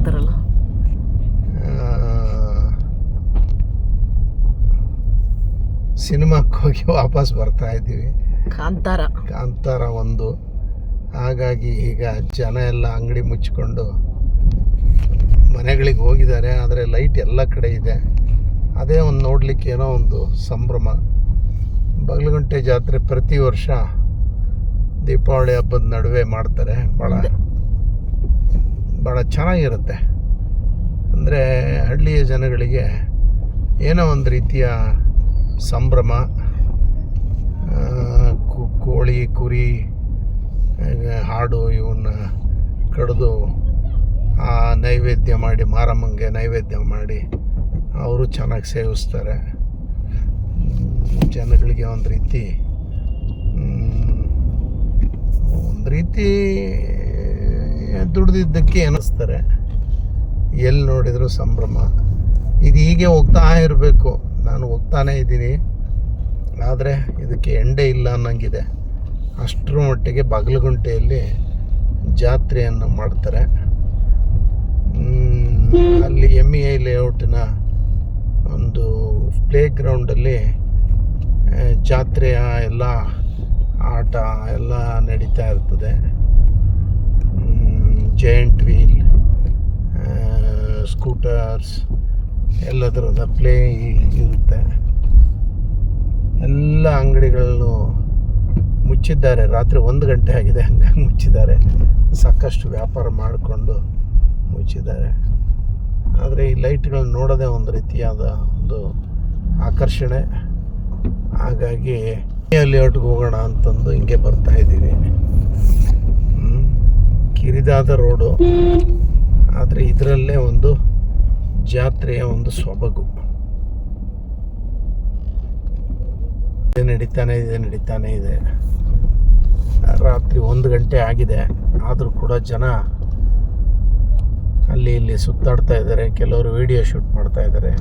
ಇರ್ತಾರಲ್ಲ ಸಿನಿಮಾಕ್ಕೆ ಹೋಗಿ ವಾಪಸ್ ಬರ್ತಾ ಇದ್ದೀವಿ. ಕಾಂತಾರ. ಕಾಂತಾರ ಒಂದು. ಹಾಗಾಗಿ ಈಗ ಜನ ಎಲ್ಲ ಅಂಗಡಿ ಮುಚ್ಚಿಕೊಂಡು ಮನೆಗಳಿಗೆ ಹೋಗಿದ್ದಾರೆ ಆದರೆ ಲೈಟ್ ಎಲ್ಲ ಕಡೆ ಇದೆ. ಅದೇ ಒಂದು ನೋಡಲಿಕ್ಕೆ ಏನೋ ಒಂದು ಸಂಭ್ರಮ. ಬಗಲಗುಂಟೆ ಜಾತ್ರೆ ಪ್ರತಿ ವರ್ಷ ದೀಪಾವಳಿ ಹಬ್ಬದ ನಡುವೆ ಮಾಡ್ತಾರೆ. ಭಾಳ. ಭಾಳ ಚೆನ್ನಾಗಿರುತ್ತೆ. ಅಂದರೆ ಹಳ್ಳಿಯ ಜನಗಳಿಗೆ ಏನೋ ಒಂದು ರೀತಿಯ ಸಂಭ್ರಮ ಕೋಳಿ, ಕುರಿ ಹಾಡು ಇವನ್ನ ಕಡಿದು ಆ ನೈವೇದ್ಯ ಮಾಡಿ, ಮಾರಮ್ಮಂಗೆ ನೈವೇದ್ಯ ಮಾಡಿ ಅವರು ಚೆನ್ನಾಗಿ ಸೇವಿಸ್ತಾರೆ. ಜನಗಳಿಗೆ ಒಂದು ರೀತಿ ಒಂದು ರೀತಿ ದುಡ್ದಿದ್ದಕ್ಕೆ ಅನ್ನಿಸ್ತಾರೆ ಎಲ್ಲಿ ನೋಡಿದ್ರು ಸಂಭ್ರಮ. ಇದು ಹೀಗೆ ಹೋಗ್ತಾ ಇರಬೇಕು. ನಾನು ಹೋಗ್ತಾನೇ ಇದ್ದೀನಿ. ಆದರೆ ಇದಕ್ಕೆ ಎಂಡೆ ಇಲ್ಲ ಅನ್ನಂಗಿದೆ. ಅಷ್ಟರ ಮಟ್ಟಿಗೆ ಬಾಗಲಗುಂಟೆಯಲ್ಲಿ ಜಾತ್ರೆಯನ್ನು ಮಾಡ್ತಾರೆ. ಅಲ್ಲಿ ಎಂ ಇ ಐ ಲೇಔಟಿನ ಒಂದು ಪ್ಲೇ ಗ್ರೌಂಡಲ್ಲಿ ಜಾತ್ರೆಯ ಎಲ್ಲ ಆಟ ಎಲ್ಲ ನಡೀತಾ ಇರ್ತದೆ. ಜೈಂಟ್ ವೀಲ್ ಸ್ಕೂಟರ್ಸ್ ಎಲ್ಲದರದ ಪ್ಲೇ ಇರುತ್ತೆ. ಎಲ್ಲ ಅಂಗಡಿಗಳನ್ನು ಮುಚ್ಚಿದ್ದಾರೆ. ರಾತ್ರಿ ಒಂದು ಗಂಟೆ ಆಗಿದೆ, ಹಂಗಾಗಿ ಮುಚ್ಚಿದ್ದಾರೆ. ಸಾಕಷ್ಟು ವ್ಯಾಪಾರ ಮಾಡಿಕೊಂಡು ಮುಚ್ಚಿದ್ದಾರೆ. ಆದರೆ ಈ ಲೈಟ್ಗಳನ್ನ ನೋಡೋದೇ ಒಂದು ರೀತಿಯಾದ ಒಂದು ಆಕರ್ಷಣೆ. ಹಾಗಾಗಿ ಅಲ್ಲಿ ಹೋಗೋಣ ಅಂತಂದು ಹಿಂಗೆ ಬರ್ತಾ ಇದ್ದೀವಿ. ಕಿರಿದಾದ ರೋಡು. ಆದರೆ ಇದರಲ್ಲೇ ಒಂದು ಜಾತ್ರೆಯ ಒಂದು ಸೊಬಗು. ಇದೆ, ನಡೀತಾನೆ ಇದೆ ನಡೀತಾನೆ ಇದೆ. ರಾತ್ರಿ ಒಂದು ಗಂಟೆ ಆಗಿದೆ. ಆದರೂ ಕೂಡ ಜನ ಅಲ್ಲಿ ಇಲ್ಲಿ ಸುತ್ತಾಡ್ತಾ ಇದ್ದಾರೆ. ಕೆಲವರು ವಿಡಿಯೋ ಶೂಟ್ ಮಾಡ್ತಾ ಇದ್ದಾರೆ.